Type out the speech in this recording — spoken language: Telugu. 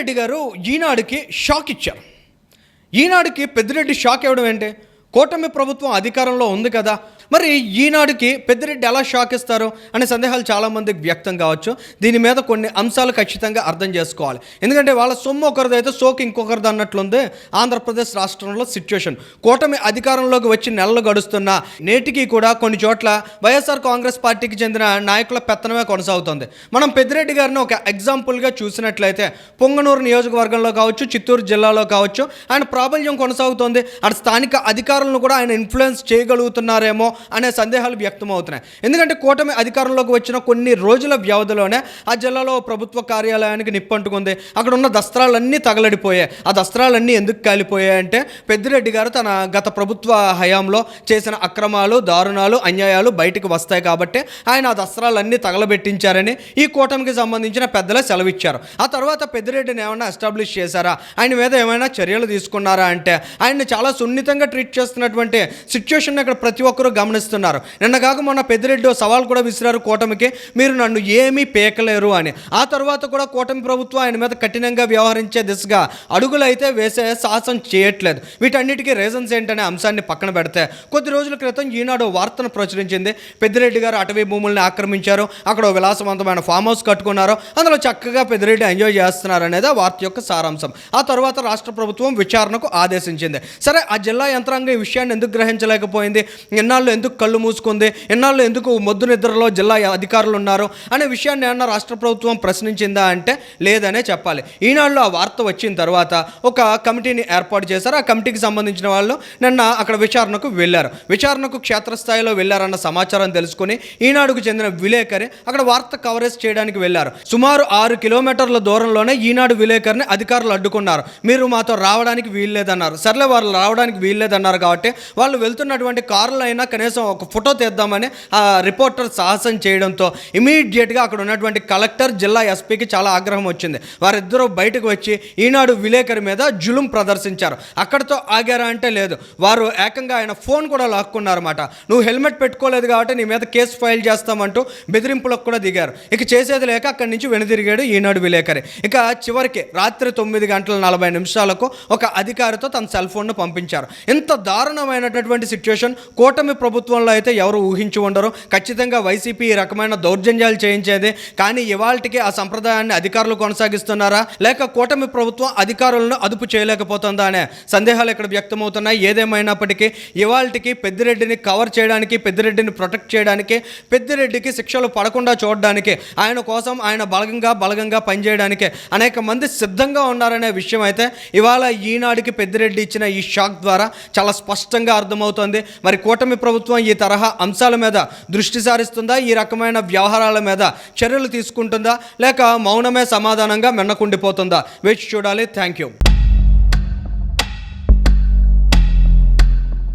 పెద్దిరెడ్డి గారు ఈనాడుకి షాక్ ఇచ్చారు. ఈనాడుకి పెద్దిరెడ్డి షాక్ ఇవ్వడం ఏంటి? కూటమి ప్రభుత్వం అధికారంలో ఉంది కదా మరి ఈనాడుకి పెద్దిరెడ్డి ఎలా షాక్ ఇస్తారు అనే సందేహాలు చాలామందికి వ్యక్తం కావచ్చు. దీని మీద కొన్ని అంశాలు ఖచ్చితంగా అర్థం చేసుకోవాలి. ఎందుకంటే వాళ్ళ సొమ్ము ఒకరిది అయితే ఇంకొకరిది అన్నట్లుంది ఆంధ్రప్రదేశ్ రాష్ట్రంలో సిచ్యువేషన్ కూటమి అధికారంలోకి వచ్చి నెలలు గడుస్తున్న నేటికి కూడా కొన్ని చోట్ల వైఎస్ఆర్ కాంగ్రెస్ పార్టీకి చెందిన నాయకుల పెత్తనమే కొనసాగుతుంది. మనం పెద్దిరెడ్డి గారిని ఒక ఎగ్జాంపుల్గా చూసినట్లయితే పొంగనూరు నియోజకవర్గంలో కావచ్చు చిత్తూరు జిల్లాలో కావచ్చు ఆయన ప్రాబల్యం కొనసాగుతోంది. అటు స్థానిక అధికారులను కూడా ఆయన ఇన్ఫ్లుయెన్స్ చేయగలుగుతున్నారేమో అనే సందేహాలు వ్యక్తమవుతున్నాయి. ఎందుకంటే కూటమి అధికారంలోకి వచ్చిన కొన్ని రోజుల వ్యవధిలోనే ఆ జిల్లాలో ప్రభుత్వ కార్యాలయానికి నిప్పంటుకుంది. అక్కడ ఉన్న దస్త్రాలన్నీ తగలడిపోయాయి. ఆ దస్త్రాలన్నీ ఎందుకు కాలిపోయాయి అంటే పెద్దిరెడ్డి గారు తన గత ప్రభుత్వ హయాంలో చేసిన అక్రమాలు దారుణాలు అన్యాయాలు బయటకు వస్తాయి కాబట్టి ఆయన ఆ దస్త్రాలన్నీ తగలబెట్టించారని ఈ కూటమికి సంబంధించిన పెద్దలే సెలవిచ్చారు. ఆ తర్వాత పెద్దిరెడ్డిని ఏమైనా ఎస్టాబ్లిష్ చేశారా? ఆయన మీద ఏమైనా చర్యలు తీసుకున్నారా అంటే ఆయన్ని చాలా సున్నితంగా ట్రీట్ చేస్తున్నటువంటి సిచ్యువేషన్ ఇక్కడ ప్రతి ఒక్కరూ గమనిస్తున్నారు. నిన్న కాక మొన్న పెద్దిరెడ్డి సవాల్ కూడా విసిరారు కూటమికి. మీరు నన్ను ఏమీ పేకలేరు అని. ఆ తర్వాత కూడా కూటమి ప్రభుత్వం ఆయన మీద కఠినంగా వ్యవహరించే దిశగా అడుగులు అయితే వేసే సాహసం చేయట్లేదు. వీటన్నిటికీ రీజన్స్ ఏంటనే అంశాన్ని పక్కన పెడితే. కొద్ది రోజుల క్రితం ఈనాడు వార్తను ప్రచురించింది. పెద్దిరెడ్డి గారు అటవీ భూముల్ని ఆక్రమించారు. అక్కడ విలాసవంతమైన ఫామ్ హౌస్ కట్టుకున్నారు. అందులో చక్కగా పెద్దిరెడ్డి ఎంజాయ్ చేస్తున్నారు అనేది ఆ వార్త యొక్క సారాంశం. ఆ తర్వాత రాష్ట్ర ప్రభుత్వం విచారణకు ఆదేశించింది. సరే ఆ జిల్లా యంత్రాంగం ఈ విషయాన్ని ఎందుకు గ్రహించలేకపోయింది? ఎన్నాళ్ళు ఎందుకు కళ్ళు మూసుకుంది? ఎన్నాళ్ళు ఎందుకు మొద్దు నిద్రలో జిల్లా అధికారులు ఉన్నారు అనే విషయాన్ని ఏమన్నా రాష్ట్ర ప్రభుత్వం ప్రశ్నించిందా అంటే లేదనే చెప్పాలి. ఈనాడులో ఆ వార్త వచ్చిన తర్వాత ఒక కమిటీని ఏర్పాటు చేశారు. ఆ కమిటీకి సంబంధించిన వాళ్ళు నిన్న అక్కడ విచారణకు వెళ్ళారు. విచారణకు క్షేత్రస్థాయిలో వెళ్ళారన్న సమాచారం తెలుసుకుని ఈనాడుకు చెందిన విలేకరి అక్కడ వార్త కవరేజ్ చేయడానికి వెళ్ళారు. సుమారు ఆరు కిలోమీటర్ల దూరంలోనే ఈనాడు విలేకరిని అధికారులు అడ్డుకున్నారు. మీరు మాతో రావడానికి వీల్లేదన్నారు. సర్లే వాళ్ళు రావడానికి వీల్లేదన్నారు కాబట్టి వాళ్ళు వెళ్తున్నటువంటి కారులో కనీసం ఒక ఫోటో తీద్దామని ఆ రిపోర్టర్ సాహసం చేయడంతో ఇమీడియట్గా అక్కడ ఉన్నటువంటి కలెక్టర్ జిల్లా ఎస్పీకి చాలా ఆగ్రహం వచ్చింది. వారిద్దరూ బయటకు వచ్చి ఈనాడు విలేకరి మీద జులుం ప్రదర్శించారు. అక్కడితో ఆగారా అంటే లేదు. వారు ఏకంగా ఆయన ఫోన్ కూడా లాక్కున్నారన్నమాట. నువ్వు హెల్మెట్ పెట్టుకోలేదు కాబట్టి నీ మీద కేసు ఫైల్ చేస్తామంటూ బెదిరింపులకు కూడా దిగారు. ఇక చేసేది లేక అక్కడి నుంచి వెనుదిరిగాడు ఈనాడు విలేకరి. ఇక చివరికి రాత్రి తొమ్మిది గంటల నలభై నిమిషాలకు ఒక అధికారితో తన సెల్ ఫోన్ను పంపించారు. ఇంత దారుణమైనటువంటి సిచ్యువేషన్ కూటమి ప్రభుత్వంలో అయితే ఎవరు ఊహించి ఉండరు. ఖచ్చితంగా వైసీపీ ఈ రకమైన దౌర్జన్యాలు చేయించేది. కానీ ఇవాళకి ఆ సంప్రదాయాన్ని అధికారులు కొనసాగిస్తున్నారా? లేక కూటమి ప్రభుత్వం అధికారులను అదుపు చేయలేకపోతుందా అనే సందేహాలు ఇక్కడ వ్యక్తమవుతున్నాయి. ఏదేమైనప్పటికీ ఇవాళకి పెద్దిరెడ్డిని కవర్ చేయడానికి పెద్దిరెడ్డిని ప్రొటెక్ట్ చేయడానికి పెద్దిరెడ్డికి శిక్షలు పడకుండా చూడడానికి ఆయన కోసం ఆయన బలగంగా బలగంగా పనిచేయడానికి అనేక మంది సిద్ధంగా ఉన్నారనే విషయం అయితే ఇవాళ ఈనాడికి పెద్దిరెడ్డి ఇచ్చిన ఈ షాక్ ద్వారా చాలా స్పష్టంగా అర్థమవుతోంది. మరి కూటమి ప్రభుత్వం ప్రభుత్వం ఈ తరహా అంశాల మీద దృష్టి సారిస్తుందా? ఈ రకమైన వ్యవహారాల మీద చర్యలు తీసుకుంటుందా? లేక మౌనమే సమాధానంగా మెన్నకుండిపోతుందా? వేచి చూడాలి. Thank you